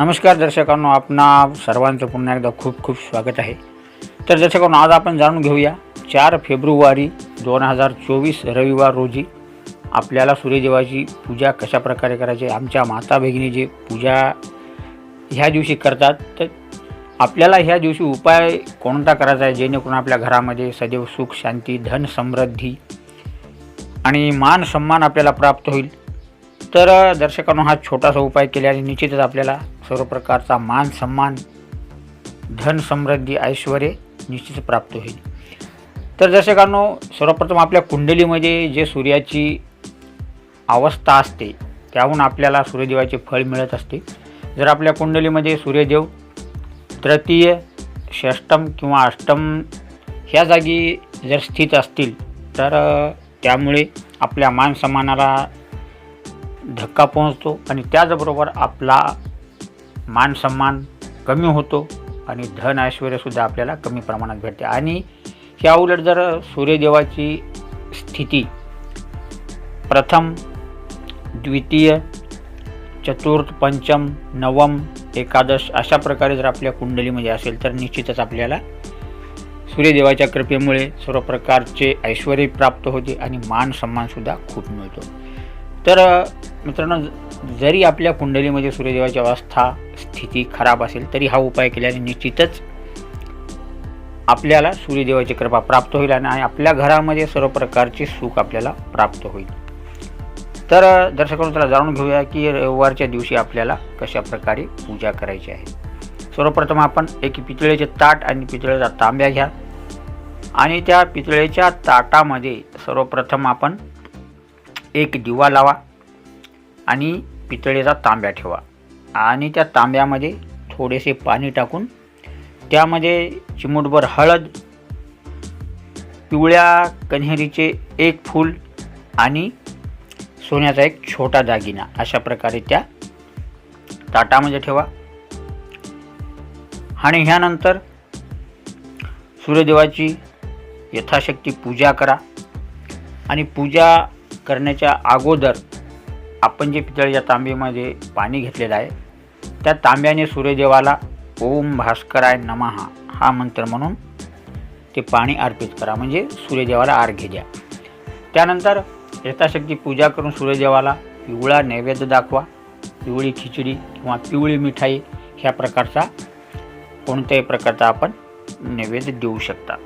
नमस्कार दर्शकांनो आपणा सर्वांचं पुन्हा एकदा खूप खूप स्वागत आहे तर दर्शकांनो आज आपण जाणून घेऊया चार फेब्रुवारी दोन हजार चोवीस रविवार रोजी आपल्याला सूर्यदेवाची पूजा कशा प्रकारे करायची आहे. आमच्या माता भगिनी जे पूजा ह्या दिवशी करतात तर आपल्याला ह्या दिवशी उपाय कोणता करायचा आहे जेणेकरून आपल्या घरामध्ये सदैव सुख शांती धन समृद्धी आणि मान सन्मान आपल्याला प्राप्त होईल तर दर्शकांनो हा छोटासा उपाय केल्याने निश्चितच आपल्याला सर्व प्रकारचा मान सन्मान धन समृद्धी ऐश्वर निश्चित प्राप्त होईल. तर दर्शकांनो सर्वप्रथम आपल्या कुंडलीमध्ये जे सूर्याची अवस्था असते त्याहून आपल्याला सूर्यदेवाचे फळ मिळत असते. जर आपल्या कुंडलीमध्ये सूर्यदेव तृतीय षष्टम किंवा अष्टम ह्या जागी जर स्थित असतील तर त्यामुळे आपल्या मानसन्मानाला धक्का पोहोचतो आणि त्याचबरोबर आपला मान सन्मान कमी होतो आणि धन ऐश्वर्यसुद्धा आपल्याला कमी प्रमाणात भेटते. आणि ह्या उलट जर सूर्यदेवाची स्थिती प्रथम द्वितीय चतुर्थ पंचम नवम एकादश अशा प्रकारे जर आपल्या कुंडलीमध्ये असेल तर निश्चितच आपल्याला सूर्यदेवाच्या कृपेमुळे सर्व प्रकारचे ऐश्वर प्राप्त होते आणि मान सन्मानसुद्धा खूप मिळतो. तर मित्रांनो जरी आपल्या कुंडलीमध्ये सूर्यदेवाची अवस्था स्थिती खराब असेल तरी हा उपाय केल्याने निश्चितच आपल्याला सूर्यदेवाची कृपा प्राप्त होईल आणि आपल्या घरामध्ये सर्व प्रकारचे सुख आपल्याला प्राप्त होईल. तर अ, त्याला जाणून घेऊया की रविवारच्या दिवशी आपल्याला कशा प्रकारे पूजा करायची आहे. सर्वप्रथम आपण एक पितळेचे ताट आणि पितळेचा तांब्या घ्या आणि त्या पितळेच्या ताटामध्ये सर्वप्रथम आपण एक दिवा लावा आणि पितळेचा तांब्या ठेवा. आणि त्या तांब्यामध्ये थोडेसे पाणी टाकून त्यामध्ये चिमूटभर हळद पिवळ्या कन्हेरीचे एक फूल आणि सोन्याचा एक छोटा दागिना अशा प्रकारे त्या ताटामध्ये ठेवा. आणि ह्यानंतर सूर्यदेवाची यथाशक्ती पूजा करा. आणि पूजा करण्याच्या अगोदर आपण जे पितळीच्या तांब्यामध्ये पाणी घेतलेलं आहे त्या तांब्याने सूर्यदेवाला ओम भास्कराय नमहा हा मंत्र म्हणून ते पाणी अर्पित करा. म्हणजे सूर्यदेवाला अर्घ्य द्या. त्यानंतर यथाशक्ती पूजा करून सूर्यदेवाला पिवळा नैवेद्य दाखवा. पिवळी खिचडी किंवा पिवळी मिठाई ह्या प्रकारचा कोणत्याही प्रकारचा आपण नैवेद्य देऊ शकता.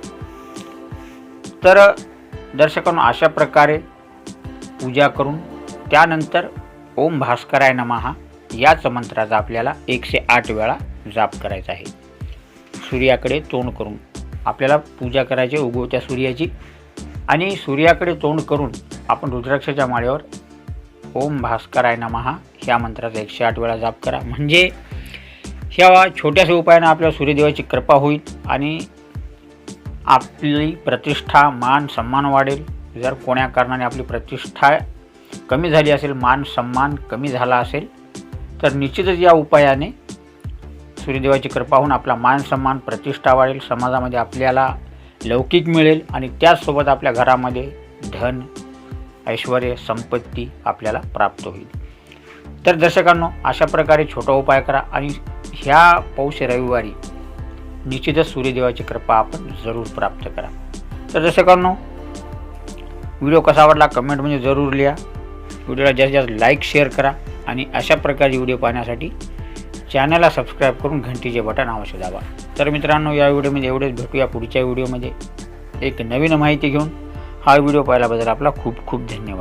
तर दर्शकांनो अशा प्रकारे पूजा करून त्यानंतर ओम भास्कराय नमहा याच मंत्राचा आपल्याला एकशे आठ वेळा जाप करायचा आहे. सूर्याकडे तोंड करून आपल्याला पूजा करायची उगवत्या सूर्याची. आणि सूर्याकडे तोंड करून आपण रुद्राक्षाच्या माळेवर ओम भास्कराय नमहा ह्या मंत्राचा एकशे आठ वेळा जाप करा. म्हणजे ह्या छोट्याशा उपायानं आपल्या सूर्यदेवाची कृपा होईल आणि आपली प्रतिष्ठा मान सन्मान वाढेल. जर कोण्या कारणाने आपली प्रतिष्ठा कमी झाली असेल मान सन्मान कमी झाला असेल तर निश्चितच या उपायाने सूर्यदेवाची कृपा होऊन आपला मान सन्मान प्रतिष्ठा वाढेल समाजामध्ये आपल्याला लौकिक मिळेल आणि त्याचसोबत आपल्या घरामध्ये धन ऐश्वर संपत्ती आपल्याला प्राप्त होईल. तर दर्शकांनो अशा प्रकारे छोटा उपाय करा आणि ह्या पौष रविवारी निश्चितच सूर्यदेवाची कृपा आपण जरूर प्राप्त करा. तर दर्शकांनो व्हिडिओ कसा आवडला कमेंटमध्ये जरूर लिहा. व्हिडिओला जास्तीत जास्त लाईक शेअर करा आणि अशा प्रकारचे व्हिडिओ पाहण्यासाठी चॅनलला सबस्क्राईब करून घंटीचे बटन अवश्य दाबा. तर मित्रांनो या व्हिडिओमध्ये एवढेच. भेटूया पुढच्या व्हिडिओमध्ये. एक नवीन माहिती घेऊन. हा व्हिडिओ पाहिल्याबद्दल आपला खूप खूप धन्यवाद.